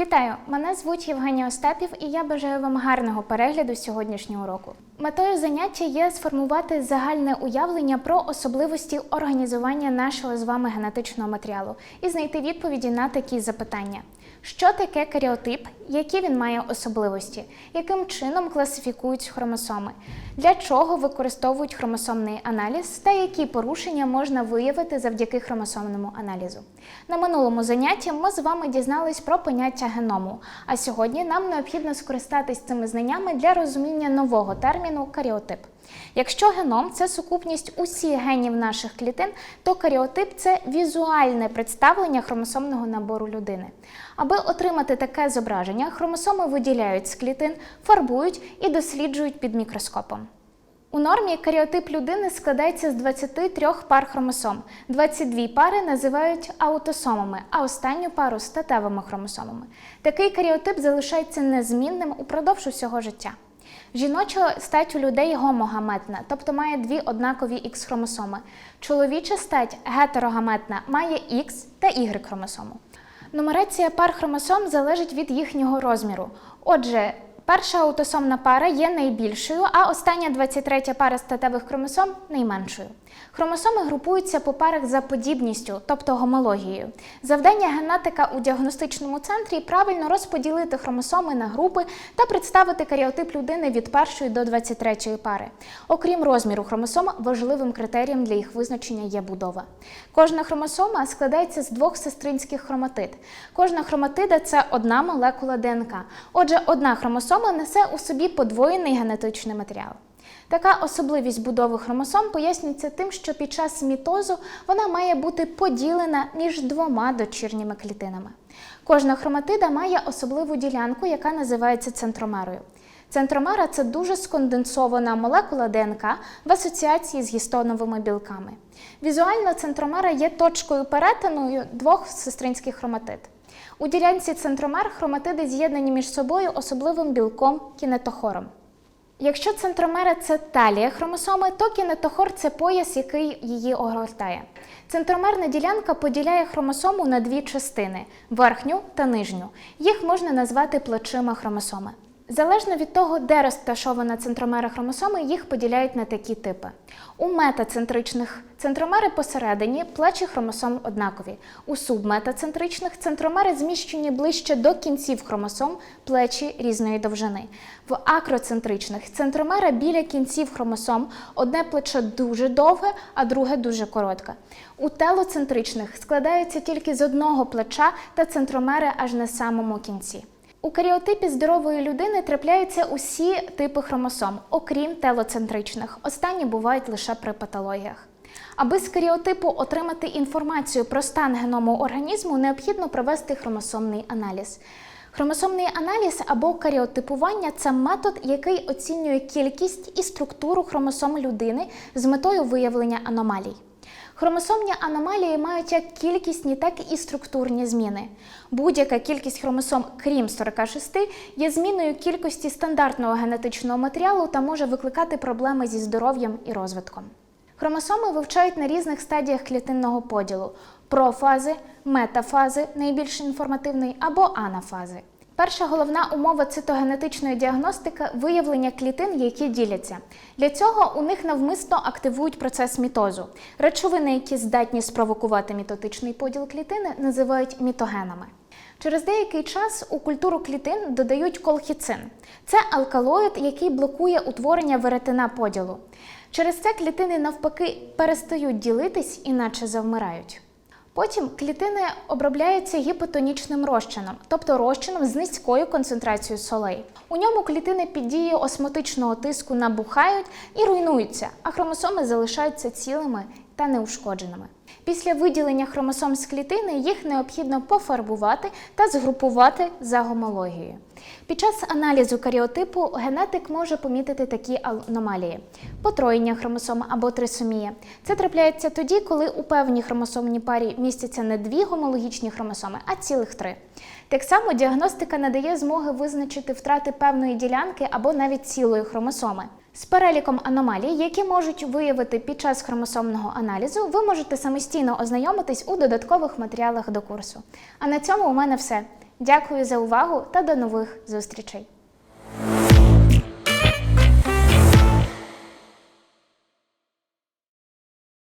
Вітаю! Мене звуть Євгенія Остапів, і я бажаю вам гарного перегляду сьогоднішнього уроку. Метою заняття є сформувати загальне уявлення про особливості організування нашого з вами генетичного матеріалу і знайти відповіді на такі запитання. Що таке каріотип, які він має особливості, яким чином класифікують хромосоми, для чого використовують хромосомний аналіз та які порушення можна виявити завдяки хромосомному аналізу. На минулому занятті ми з вами дізнались про поняття геному, а сьогодні нам необхідно скористатись цими знаннями для розуміння нового терміну каріотип. Якщо геном це сукупність усіх генів наших клітин, то каріотип це візуальне представлення хромосомного набору людини. Аби отримати таке зображення, хромосоми виділяють з клітин, фарбують і досліджують під мікроскопом. У нормі каріотип людини складається з 23 пар хромосом. 22 пари називають аутосомами, а останню пару статевими хромосомами. Такий каріотип залишається незмінним упродовж усього життя. Жіноча стать у людей гомогаметна, тобто має дві однакові Х хромосоми. Чоловіча стать гетерогаметна має Х та Y хромосому. Нумерація пар хромосом залежить від їхнього розміру. Отже, перша аутосомна пара є найбільшою, а остання 23 пара статевих хромосом найменшою. Хромосоми групуються по парах за подібністю, тобто гомологією. Завдання генетика у діагностичному центрі правильно розподілити хромосоми на групи та представити каріотип людини від першої до 23 пари. Окрім розміру хромосом, важливим критерієм для їх визначення є будова. Кожна хромосома складається з двох сестринських хроматид. Кожна хроматида це одна молекула ДНК. Отже, одна хромосома несе у собі подвоєний генетичний матеріал. Така особливість будови хромосом пояснюється тим, що під час мітозу вона має бути поділена між двома дочірніми клітинами. Кожна хроматида має особливу ділянку, яка називається центромерою. Центромера це дуже сконденсована молекула ДНК в асоціації з гістоновими білками. Візуально центромера є точкою перетину двох сестринських хроматид. У ділянці центромер хроматиди з'єднані між собою особливим білком кінетохором. Якщо центромера це талія хромосоми, то кінетохор це пояс, який її огортає. Центромерна ділянка поділяє хромосому на дві частини верхню та нижню. Їх можна назвати плечима хромосоми. Залежно від того, де розташована центромера хромосоми, їх поділяють на такі типи. У метацентричних центромери посередині плечі хромосом однакові. У субметацентричних центромери зміщені ближче до кінців хромосом плечі різної довжини. В акроцентричних центромера біля кінців хромосом одне плече дуже довге, а друге дуже коротке. У телоцентричних складаються тільки з одного плеча та центромери аж на самому кінці. У каріотипі здорової людини трапляються усі типи хромосом, окрім телоцентричних. Останні бувають лише при патологіях. Аби з каріотипу отримати інформацію про стан геному організму, необхідно провести хромосомний аналіз. Хромосомний аналіз або каріотипування це метод, який оцінює кількість і структуру хромосом людини з метою виявлення аномалій. Хромосомні аномалії мають як кількісні, так і структурні зміни. Будь-яка кількість хромосом, крім 46, є зміною кількості стандартного генетичного матеріалу та може викликати проблеми зі здоров'ям і розвитком. Хромосоми вивчають на різних стадіях клітинного поділу: профази, метафази, найбільш інформативний або анафази. Перша головна умова цитогенетичної діагностики виявлення клітин, які діляться. Для цього у них навмисно активують процес мітозу. Речовини, які здатні спровокувати мітотичний поділ клітини, називають мітогенами. Через деякий час у культуру клітин додають колхіцин. Це алкалоїд, який блокує утворення веретена поділу. Через це клітини навпаки перестають ділитись, іначе завмирають. Потім клітини обробляються гіпотонічним розчином, тобто розчином з низькою концентрацією солей. У ньому клітини під дією осмотичного тиску набухають і руйнуються, а хромосоми залишаються цілими та неушкодженими. Після виділення хромосом з клітини їх необхідно пофарбувати та згрупувати за гомологією. Під час аналізу каріотипу генетик може помітити такі аномалії: потроєння хромосом або трисомія. Це трапляється тоді, коли у певній хромосомній парі містяться не дві гомологічні хромосоми, а цілих три. Так само діагностика надає змоги визначити втрати певної ділянки або навіть цілої хромосоми. З переліком аномалій, які можуть виявити під час хромосомного аналізу, ви можете самостійно ознайомитись у додаткових матеріалах до курсу. А на цьому у мене все. Дякую за увагу та до нових зустрічей!